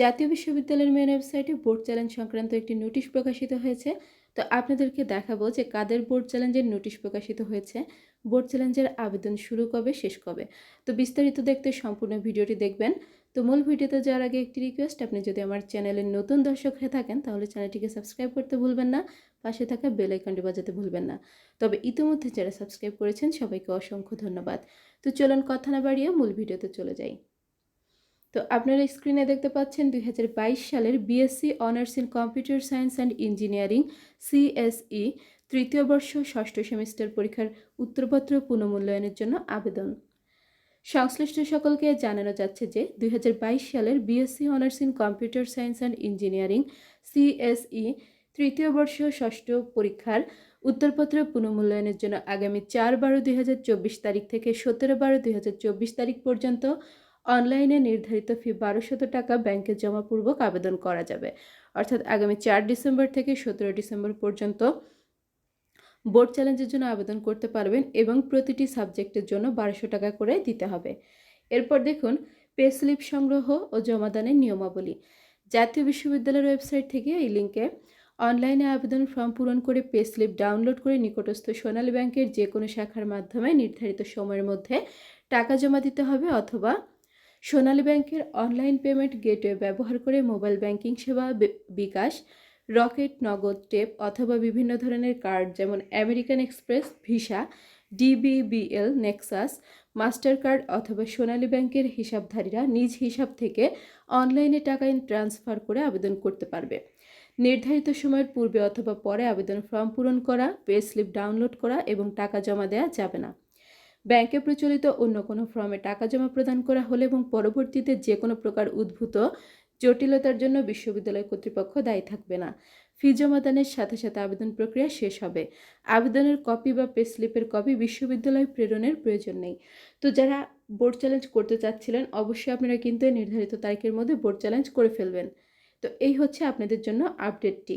জাতীয় বিশ্ববিদ্যালয়ের মেন ওয়েবসাইটে বোর্ড চ্যালেঞ্জ সংক্রান্ত একটি নোটিশ প্রকাশিত হয়েছে। তো আপনাদেরকে দেখাবো যে কাদের বোর্ড চ্যালেঞ্জের নোটিশ প্রকাশিত হয়েছে, বোর্ড চ্যালেঞ্জের আবেদন শুরু কবে, শেষ কবে? তো বিস্তারিত দেখতে সম্পূর্ণ ভিডিওটি দেখবেন। তো মূল ভিডিওতে যাওয়ার আগে একটি রিকোয়েস্ট আপনি যদি আমার চ্যানেলের নতুন দর্শক হয়ে থাকেন, তাহলে চ্যানেলটিকে সাবস্ক্রাইব করতে ভুলবেন না, পাশে থাকা বেল আইকনটি বাজাতে ভুলবেন না। তবে ইতিমধ্যে যারা সাবস্ক্রাইব করেছেন, সবাইকে অসংখ্য ধন্যবাদ। তো চলুন কথা না বাড়িয়ে মূল ভিডিওতে চলে যাই। তো আপনারা স্ক্রিনে দেখতে পাচ্ছেন দুই হাজার বাইশ সালের BSc honours in computer science and engineering CSE তৃতীয় বর্ষ ষষ্ঠ সেমিস্টার পরীক্ষার উত্তরপত্র পুনঃমূল্যায়নের জন্য আবেদন। সংশ্লিষ্ট সকলকে জানানো যাচ্ছে যে দুই হাজার বাইশ সালের BSc honours in computer science and engineering CSE তৃতীয় বর্ষ ষষ্ঠ পরীক্ষার উত্তরপত্র পুনঃমূল্যায়নের জন্য আগামী চার বারো দুই তারিখ থেকে সতেরো বারো দুই তারিখ পর্যন্ত অনলাইনে নির্ধারিত ফি বারোশত টাকা ব্যাংকে জমাপূর্বক আবেদন করা যাবে। অর্থাৎ আগামী চার ডিসেম্বর থেকে সতেরো ডিসেম্বর পর্যন্ত বোর্ড চ্যালেঞ্জের জন্য আবেদন করতে পারবেন এবং প্রতিটি সাবজেক্টের জন্য বারোশো টাকা করে দিতে হবে। এরপর দেখুন পে স্লিপ সংগ্রহ ও জমাদানের নিয়মাবলী। জাতীয় বিশ্ববিদ্যালয়ের ওয়েবসাইট থেকে এই লিঙ্কে অনলাইনে আবেদন ফর্ম পূরণ করে পে স্লিপ ডাউনলোড করে নিকটস্থ সোনালী ব্যাংকের যে কোনো শাখার মাধ্যমে নির্ধারিত সময়ের মধ্যে টাকা জমা দিতে হবে অথবা সোনালী ব্যাংকের অনলাইন পেমেন্ট গেটওয়ে ব্যবহার করে মোবাইল ব্যাংকিং সেবা বিকাশ, রকেট, নগদ টেপ অথবা বিভিন্ন ধরনের কার্ড যেমন American Express, Visa, DBBL, Nexus master card অথবা সোনালী ব্যাংকের হিসাবধারীরা নিজ হিসাব থেকে অনলাইনে টাকা ট্রান্সফার করে আবেদন করতে পারবে। নির্ধারিত সময়ের পূর্বে অথবা পরে আবেদন ফর্ম পূরণ করা পে স্লিপ ডাউনলোড করা এবং টাকা জমা দেওয়া যাবে না। ব্যাংকে প্রচলিত অন্য কোনো ফর্মে টাকা জমা প্রদান করা হলে এবং পরবর্তীতে যে কোনো প্রকার উদ্ভূত জটিলতার জন্য বিশ্ববিদ্যালয় কর্তৃপক্ষ দায়ী থাকবে না। ফি জমাদানের সাথে সাথে আবেদন প্রক্রিয়া শেষ হবে। আবেদনের কপি বা পে স্লিপের কপি বিশ্ববিদ্যালয় প্রেরণের প্রয়োজন নেই। তো যারা বোর্ড চ্যালেঞ্জ করতে চাচ্ছিলেন, অবশ্যই আপনারা কিন্তু নির্ধারিত তারিখের মধ্যে বোর্ড চ্যালেঞ্জ করে ফেলবেন। তো এই হচ্ছে আপনাদের জন্য আপডেটটি